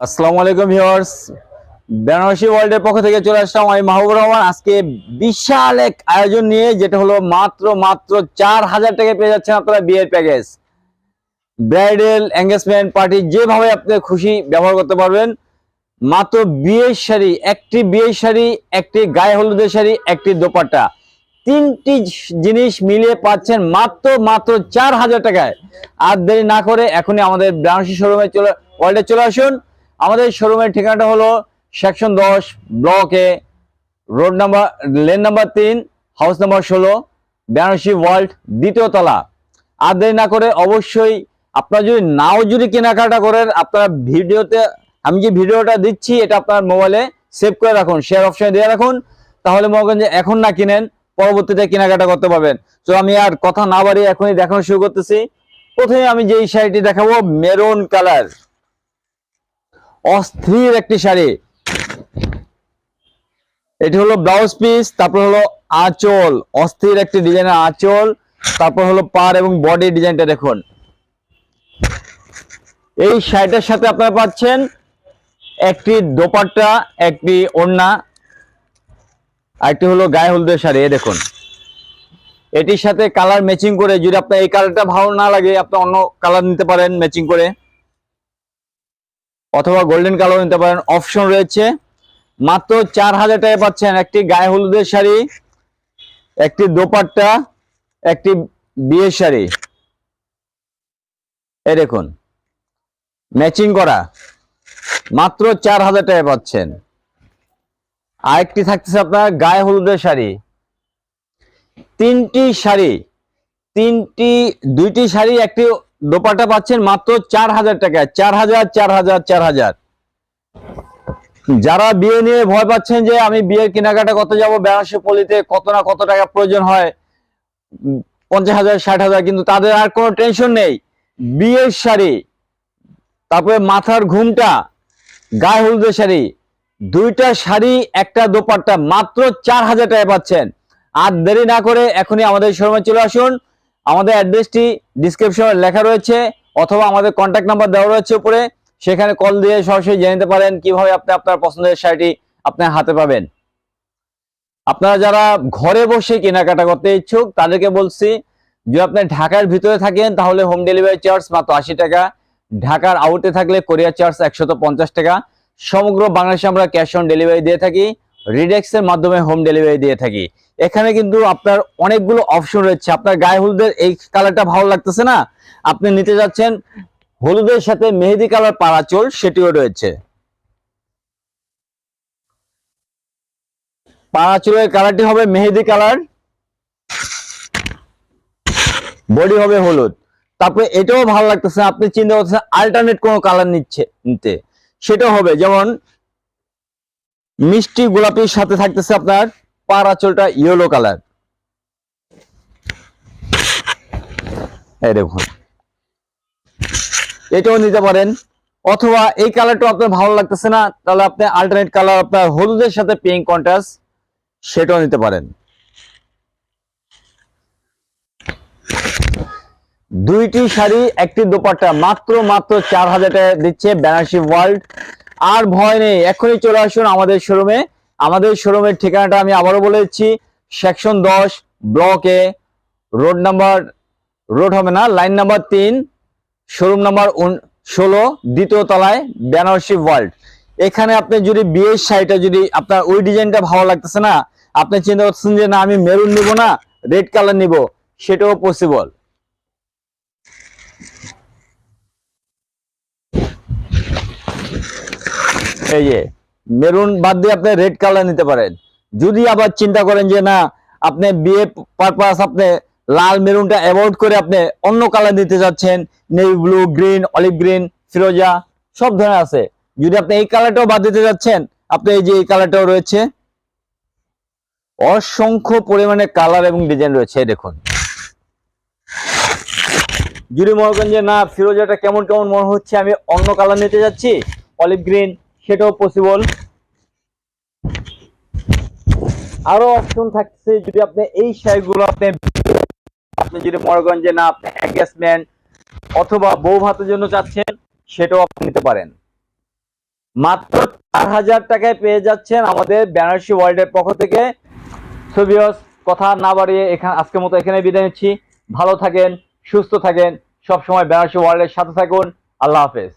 আসসালামু আলাইকুম ভিউয়ার্স। বেনারসি ওয়ার্ল্ডের পক্ষ থেকে চলে আসলাম আমি মাহবুব রহমান। আজকে বিশাল এক আয়োজন নিয়ে, যেটা হলো মাত্র মাত্র চার হাজার টাকায় পেয়ে যাচ্ছেন আপনারা বিয়ের প্যাকেজ ব্রাইডাল এঙ্গেজমেন্ট পার্টি যেভাবে আপনি খুশি ব্যবহার করতে পারবেন। মাত্র বিয়ের শাড়ি, একটি বিয়ের শাড়ি, একটি গায়ে হলুদের শাড়ি, একটি দোপাট্টা। তিনটি জিনিস মিলিয়ে পাচ্ছেন মাত্র মাত্র চার হাজার টাকায়। আর দেরি না করে এখনই আমাদের বেনারসি শোরুমে চলে ওয়ার্ল্ডে চলে আসুন। আমাদের শোরুমের ঠিকানাটা হলো সেকশন দশ ব্লকে রোড নাম্বার লেন নাম্বার তিন হাউস নাম্বার ষোলো বেনারসি ওয়ার্ল্ড দ্বিতীয় তলা। আর দেরি না করে অবশ্যই আপনারা যদি নাও যদি কেনাকাটা করেন, আপনারা ভিডিওতে, আমি যে ভিডিওটা দিচ্ছি, এটা আপনার মোবাইলে সেভ করে রাখুন শেয়ার অপশনে দিয়ে রাখুন, তাহলে মনে করেন যে এখন না কিনেন, পরবর্তীতে কেনাকাটা করতে পারবেন। তো আমি আর কথা না বাড়িয়ে এখনই দেখানো শুরু করতেছি। প্রথমে আমি যে শাড়িটি দেখাবো মেরুন কালার অস্থির একটি শাড়ি। এটি হলো ব্লাউজ পিস, তারপর হলো আঁচল। অস্থির একটি ডিজাইনের আঁচল, তারপর হলো পার এবং বডি ডিজাইনটা দেখুন। এই শাড়িটার সাথে আপনারা পাচ্ছেন একটি দোপাট্টা, একটি ওড়না, আরেকটি হলো গায়ে হলুদের শাড়ি এ দেখুন। এটির সাথে কালার ম্যাচিং করে যদি আপনার এই কালারটা ভালো না লাগে, আপনি অন্য কালার নিতে পারেন ম্যাচিং করে। অথবা গোল্ডেন কালার নিতে পারেন। অপশন রয়েছে, মাত্র চার হাজার টাকা পাচ্ছেন একটি গায়ে হলুদের শাড়ি, একটি দোপাট্টা, একটি বিয়ের শাড়ি। এ দেখুন ম্যাচিং করা, মাত্র চার হাজার টাকা পাচ্ছেন। আরেকটি থাকতেছে আপনার গায়ে হলুদের শাড়ি। তিনটি শাড়ি, তিনটি, দুইটি শাড়ি, একটি দোপাটা পাচ্ছেন মাত্র চার হাজার টাকা। চার হাজার চার হাজার চার হাজার। যারা বিয়ে নিয়ে ভয় পাচ্ছেন যে আমি বিয়ের কেনাকাটা করতে যাব, বেনারসি পলিতে কত না কত টাকা প্রয়োজন হয়, পঞ্চাশ হাজার, ষাট হাজার, কিন্তু তাদের আর কোনো টেনশন নেই। বিয়ের শাড়ি, তারপরে মাথার ঘুমটা, গায়ে হলুদের শাড়ি, দুইটা শাড়ি, একটা দোপাট্টা, মাত্র চার হাজার টাকা পাচ্ছেন। আর দেরি না করে এখনই আমাদের শোরুমে চলে আসুন। আমাদের অ্যাড্রেসটি ডিসক্রিপশনে লেখা রয়েছে, অথবা আমাদের কন্ট্যাক্ট নাম্বার দেওয়া রয়েছে উপরে, সেখানে কল দিয়ে সরাসরি জেনে নিতে পারেন কীভাবে আপনি আপনার পছন্দের শাড়িটি আপনার হাতে পাবেন। আপনারা যারা ঘরে বসে কেনাকাটা করতে ইচ্ছুক, তাদেরকে বলছি, যদি আপনি ঢাকার ভিতরে থাকেন, তাহলে হোম ডেলিভারি চার্জ মাত্র আশি টাকা, ঢাকার আউটে থাকলে কোরিয়ার চার্জ একশত টাকা। সমগ্র বাংলাদেশে আমরা ক্যাশ অন ডেলিভারি দিয়ে থাকি। রিডেক্সের মাধ্যমে হোম ডেলিভারি দিয়ে থাকি। এখানে কিন্তু আপনার অনেকগুলো অপশন রয়েছে। আপনার গায়ে হলুদের এই কালারটা ভালো লাগতেছে না? আপনি নিতে যাচ্ছেন, হলুদের সাথে মেহেদি কালার পাড়াচল সেটিও রয়েছে। পাড়াচলের কালারটি হবে মেহেদি কালার বডি হবে হলুদ। তারপরে এটাও ভালো লাগতেছে আপনি চিন্তা করতেছেন আল্টারনেট কোনো কালার নিচ্ছে, নিতে। সেটা হবে, যেমন মিষ্টি গোলাপির সাথে থাকতেছে আপনার পার আঁচলটা ইয়েলো কালার দেখুন। এটাও নিতে পারেন। অথবা এই কালারটা আপনার ভালো লাগতেছে না, তাহলে আপনি আল্টারনেট কালার আপনার হলুদের সাথে পিঙ্ক কন্ট্রাস্ট সেটাও নিতে পারেন। দুইটি শাড়ি, একটি দোপাট্টা মাত্র মাত্র চার হাজার টাকা দিচ্ছে বেনারসি ওয়ার্ল্ড। আর ভয় নেই এখনই চলে আসুন আমাদের শোরুমে আমাদের শোরুমের ঠিকানাটা আমি আবারও বলে দিচ্ছি সেকশন দশ ব্লকে রোড নাম্বার রোড হবে না লাইন নাম্বার তিন শোরুম নাম্বার ষোলো, দ্বিতীয় তলায় বেনারসি ওয়ার্ল্ড এখানে আপনি যদি বিয়ের শাড়িটা যদি আপনার ওই ডিজাইনটা ভালো লাগতেছে না, আপনি চিন্তা করছেন যে না, আমি মেরুন নিব না রেড কালার নিব, সেটাও পসিবল এই যে, মেরুন বাদ দিয়ে আপনি রেড কালার নিতে পারেন। যদি আবার চিন্তা করেন যে, না, আপনি বিয়ে পারপাস আপনি লাল মেরুনটা অ্যাভয়েড করে আপনি অন্য কালার নিতে যাচ্ছেন navy blue green olive green ফিরোজা, সব ধরনের আছে। যদি আপনি এই কালারটাও বাদ দিতে যাচ্ছেন, আপনি এই যে, এই কালারটাও রয়েছে। অসংখ্য পরিমাণে কালার এবং ডিজাইন রয়েছে দেখুন। যদি মনে করেন যে, না, ফিরোজাটা কেমন কেমন মনে হচ্ছে, আমি অন্য কালার নিতে যাচ্ছি অলিভ গ্রিন সেটাও পসিবল আরও অপশন থাকছে যদি আপনি এই শাড়িগুলো আপনি আপনি যদি মনে করেন যে না আপনি এঙ্গেজমেন্ট অথবা বউ ভাতের জন্য চাচ্ছেন, সেটাও আপনি নিতে পারেন। মাত্র চার হাজার টাকায় পেয়ে যাচ্ছেন আমাদের বেনারসি ওয়ার্ল্ডের পক্ষ থেকে। সোভিয়স কথা না বাড়িয়ে এখানে আজকের মতো এখানে বিদায় নিচ্ছি। ভালো থাকেন, সুস্থ থাকেন, সবসময় বেনারসি ওয়ার্ল্ডের সাথে থাকুন। আল্লাহ হাফেজ।